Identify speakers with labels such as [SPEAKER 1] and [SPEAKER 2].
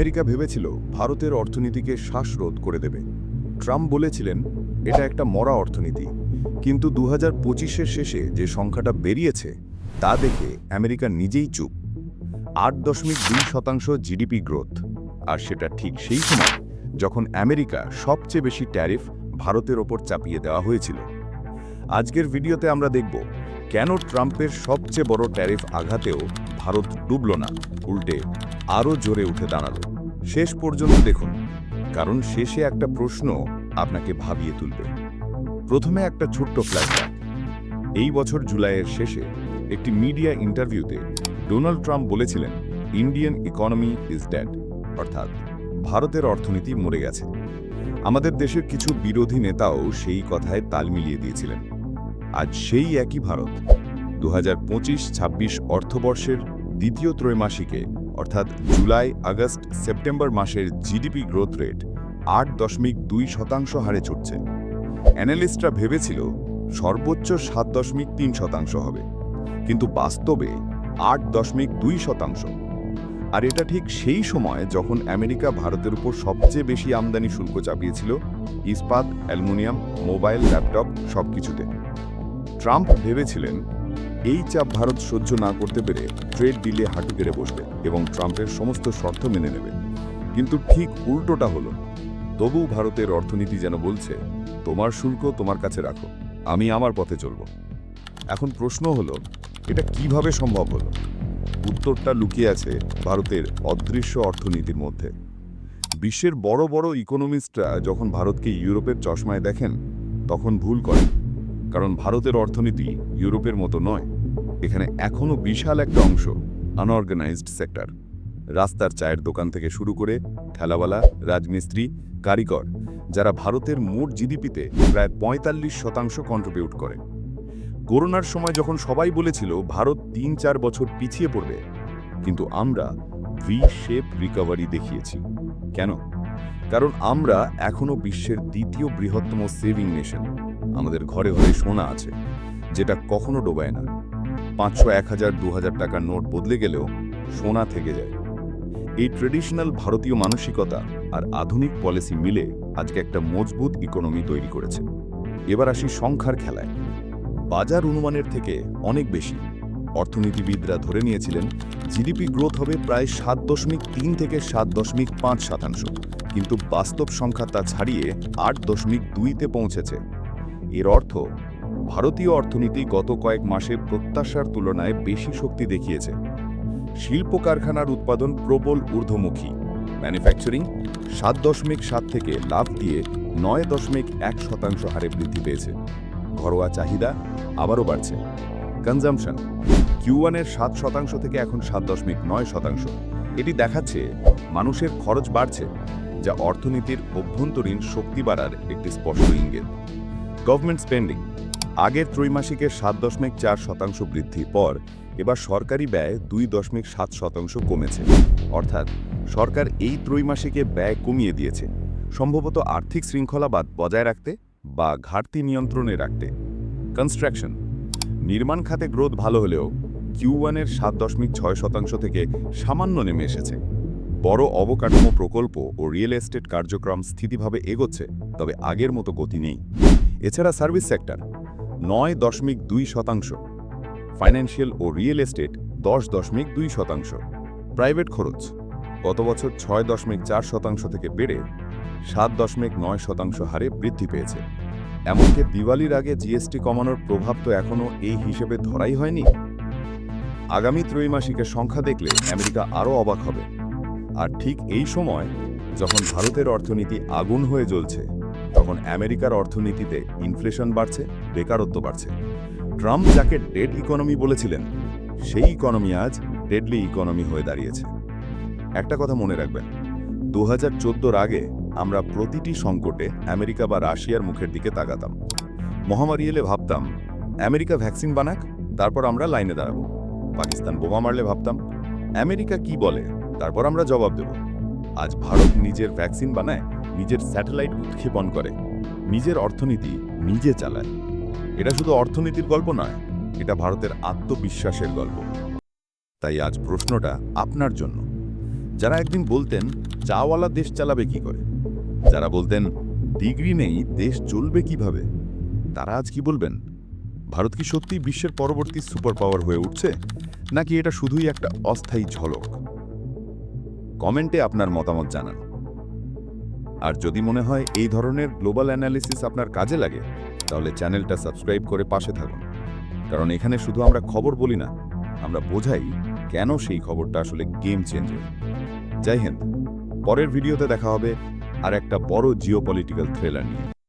[SPEAKER 1] America ভেবেছিল ভারতের অর্থনীতিকে শ্বাসরোধ করে দেবে। ট্রাম্প বলেছিলেন, এটা একটা মরা অর্থনীতি। কিন্তু দু হাজার শেষে যে সংখ্যাটা বেরিয়েছে, তা দেখে আমেরিকা নিজেই চুপ। আট দশমিক দুই শতাংশ জিডিপি গ্রোথ। আর সেটা ঠিক সেই সময় যখন আমেরিকা সবচেয়ে বেশি ট্যারিফ ভারতের ওপর চাপিয়ে দেওয়া হয়েছিল। আজকের ভিডিওতে আমরা দেখব, কেন ট্রাম্পের সবচেয়ে বড় ট্যারিফ আঘাতেও ভারত ডুবল না, উল্টে আরও জোরে উঠে দাঁড়াল। শেষ পর্যন্ত দেখুন, কারণ শেষে একটা প্রশ্ন আপনাকে ভাবিয়ে তুলবে। প্রথমে একটা ছোট্ট ফ্ল্যাশব্যাক এই বছর জুলাইয়ের শেষে একটি মিডিয়া ইন্টারভিউতে ডোনাল্ড ট্রাম্প বলেছিলেন ইন্ডিয়ান ইকোনমি ইজ ড্যাড অর্থাৎ ভারতের অর্থনীতি মরে গেছে। আমাদের দেশের কিছু বিরোধী নেতাও সেই কথায় তাল মিলিয়ে দিয়েছিলেন। আজ সেই একই ভারত দু হাজার অর্থবর্ষের দ্বিতীয় ত্রৈমাসিকে অর্থাৎ জুলাই, আগস্ট, সেপ্টেম্বর মাসের জিডিপি গ্রোথ রেট আট দশমিক দুই শতাংশ হারে ছুটছে। অ্যানালিস্টরা ভেবেছিল সর্বোচ্চ সাত দশমিক তিন শতাংশ হবে, কিন্তু বাস্তবে আট দশমিক দুই শতাংশ। আর এটা ঠিক সেই সময় যখন আমেরিকা ভারতের উপর সবচেয়ে বেশি আমদানি শুল্ক চাপিয়েছিল, ইস্পাত, অ্যালুমিনিয়াম, মোবাইল, ল্যাপটপ সবকিছুতে। ট্রাম্প ভেবেছিলেন এই চাপ ভারত সহ্য না করতে পেরে ট্রেড ডিলে হাঁটু গেড়ে বসবে এবং ট্রাম্পের সমস্ত শর্ত মেনে নেবে। কিন্তু ঠিক উল্টোটা হলো তবু ভারতের অর্থনীতি যেন বলছে, তোমার শুল্ক তোমার কাছে রাখো, আমি আমার পথে চলব। এখন প্রশ্ন হলো, এটা কীভাবে সম্ভব হলো? উত্তরটা লুকিয়ে আছে ভারতের অদৃশ্য অর্থনীতির মধ্যে। বিশ্বের বড় বড় ইকোনমিস্টরা যখন ভারতকে ইউরোপের চশমায় দেখেন, তখন ভুল করেন। কারণ ভারতের অর্থনীতি ইউরোপের মতো নয়। এখানে এখনও বিশাল একটা অংশ আনঅর্গানাইজড সেক্টর রাস্তার চায়ের দোকান থেকে শুরু করে ঠেলাওয়ালা, রাজমিস্ত্রি, কারিগর, যারা ভারতের মোট জিডিপিতে প্রায় পঁয়তাল্লিশ শতাংশ কন্ট্রিবিউট করে। করোনার সময় যখন সবাই বলেছিল ভারত তিন চার বছর পিছিয়ে পড়বে, কিন্তু আমরা ভি শেপ রিকভারি দেখিয়েছি। কেন? কারণ আমরা এখনও বিশ্বের দ্বিতীয় বৃহত্তম সেভিং নেশন আমাদের ঘরে ঘরে সোনা আছে, যেটা কখনো ডোবায় না। পাঁচশো, এক হাজার, দু হাজার টাকার নোট বদলে গেলেও সোনা থেকে যায়। এই ট্রেডিশনাল ভারতীয় মানসিকতা আর আধুনিক পলিসি মিলে আজকে একটা মজবুত ইকোনমি তৈরি করেছে। এবার আসি সংখ্যার খেলায়। বাজার অনুমানের থেকে অনেক বেশি। অর্থনীতিবিদরা ধরে নিয়েছিলেন জিডিপি গ্রোথ হবে প্রায় সাত দশমিক তিন থেকে সাত দশমিক পাঁচ শতাংশ। কিন্তু বাস্তব সংখ্যা তা ছাড়িয়ে আট দশমিক দুইতে পৌঁছেছে। এর অর্থ, ভারতীয় অর্থনীতি গত কয়েক মাসে প্রত্যাশার তুলনায় বেশি শক্তি দেখিয়েছে। শিল্প কারখানার উৎপাদন প্রবল ঊর্ধ্বমুখী। ম্যানুফ্যাকচারিং সাত দশমিক সাত থেকে লাভ দিয়ে নয় দশমিক এক শতাংশ হারে বৃদ্ধি পেয়েছে। ঘরোয়া চাহিদা আবারও বাড়ছে। কনজামশন কিউ ওয়ানের সাত শতাংশ থেকে এখন সাত দশমিক নয় শতাংশ। এটি দেখাচ্ছে মানুষের খরচ বাড়ছে, যা অর্থনীতির অভ্যন্তরীণ শক্তি বাড়ার একটি স্পষ্ট ইঙ্গিত। গভর্নমেন্ট স্পেন্ডিং আগের ত্রৈমাসিকের সাত দশমিক চার শতাংশ বৃদ্ধির পর এবার সরকারি ব্যয় দুই দশমিক সাত শতাংশ কমেছে। অর্থাৎ সরকার এই ত্রৈমাসিকে ব্যয় কমিয়ে দিয়েছে। সম্ভবত আর্থিক শৃঙ্খলাবাদ বজায় রাখতে বা ঘাটতি নিয়ন্ত্রণে রাখতে। কনস্ট্রাকশন নির্মাণ খাতে গ্রোথ ভালো হলেও কিউ ওয়ানের সাত দশমিক ছয় শতাংশ থেকে সামান্য নেমে এসেছে। বড় অবকাঠামো প্রকল্প ও রিয়েল এস্টেট কার্যক্রম স্থিতিভাবে এগোচ্ছে, তবে আগের মতো গতি নেই। এছাড়া সার্ভিস সেক্টর, নয় দশমিক দুই শতাংশ। ফাইন্যান্সিয়াল ও রিয়েল এস্টেট দশ দশমিক দুই শতাংশ। প্রাইভেট খরচ, গত বছর ছয় দশমিক চার শতাংশ থেকে বেড়ে সাত দশমিক নয় শতাংশ হারে বৃদ্ধি পেয়েছে। এমনকি দিওয়ালির আগে জিএসটি কমানোর প্রভাব তো এখনও এই হিসেবে ধরাই হয়নি। আগামী ত্রৈমাসিকের সংখ্যা দেখলে আমেরিকা আরও অবাক হবে। আর ঠিক এই সময়, যখন ভারতের অর্থনীতি আগুন হয়ে জ্বলছে তখন আমেরিকার অর্থনীতিতে ইনফ্লেশন বাড়ছে, বেকারত্ব বাড়ছে। ট্রাম্প যাকে ডেড ইকোনমি বলেছিলেন, সেই ইকোনমি আজ ডেডলি ইকোনমি হয়ে দাঁড়িয়েছে। একটা কথা মনে রাখবেন দু হাজার আগে আমরা প্রতিটি সংকটে আমেরিকা বা রাশিয়ার মুখের দিকে তাকাতাম। মহামারী এলে ভাবতাম, আমেরিকা ভ্যাকসিন বানাক, তারপর আমরা লাইনে দাঁড়াবো। পাকিস্তান বোমা মারলে ভাবতাম, আমেরিকা কি বলে, তারপর আমরা জবাব দেব। আজ ভারত নিজের ভ্যাকসিন বানায় নিজের স্যাটেলাইট উৎক্ষেপণ করে। নিজের অর্থনীতি নিজে চালায়। এটা শুধু অর্থনীতির গল্প নয়, এটা ভারতের আত্মবিশ্বাসের গল্প। তাই আজ প্রশ্নটা আপনার জন্য। যারা একদিন বলতেন, চাওয়ালা দেশ চালাবে কি করে? যারা বলতেন, ডিগ্রি নেই, দেশ চলবে কীভাবে? তারা আজ কি বলবেন? ভারত কি সত্যি বিশ্বের পরবর্তী সুপার পাওয়ার হয়ে উঠছে? নাকি এটা শুধুই একটা অস্থায়ী ঝলক? কমেন্টে আপনার মতামত জানান। আর যদি মনে হয় এই ধরনের গ্লোবাল অ্যানালিসিস আপনার কাজে লাগে, তাহলে চ্যানেলটা সাবস্ক্রাইব করে পাশে থাকুন। কারণ এখানে শুধু আমরা খবর বলি না, আমরা বোঝাই কেন সেই খবরটা আসলে গেম চেঞ্জ যাই হিন্দ, পরের ভিডিওতে দেখা হবে আর একটা বড় জিও পলিটিক্যাল থ্রিলার নিয়ে।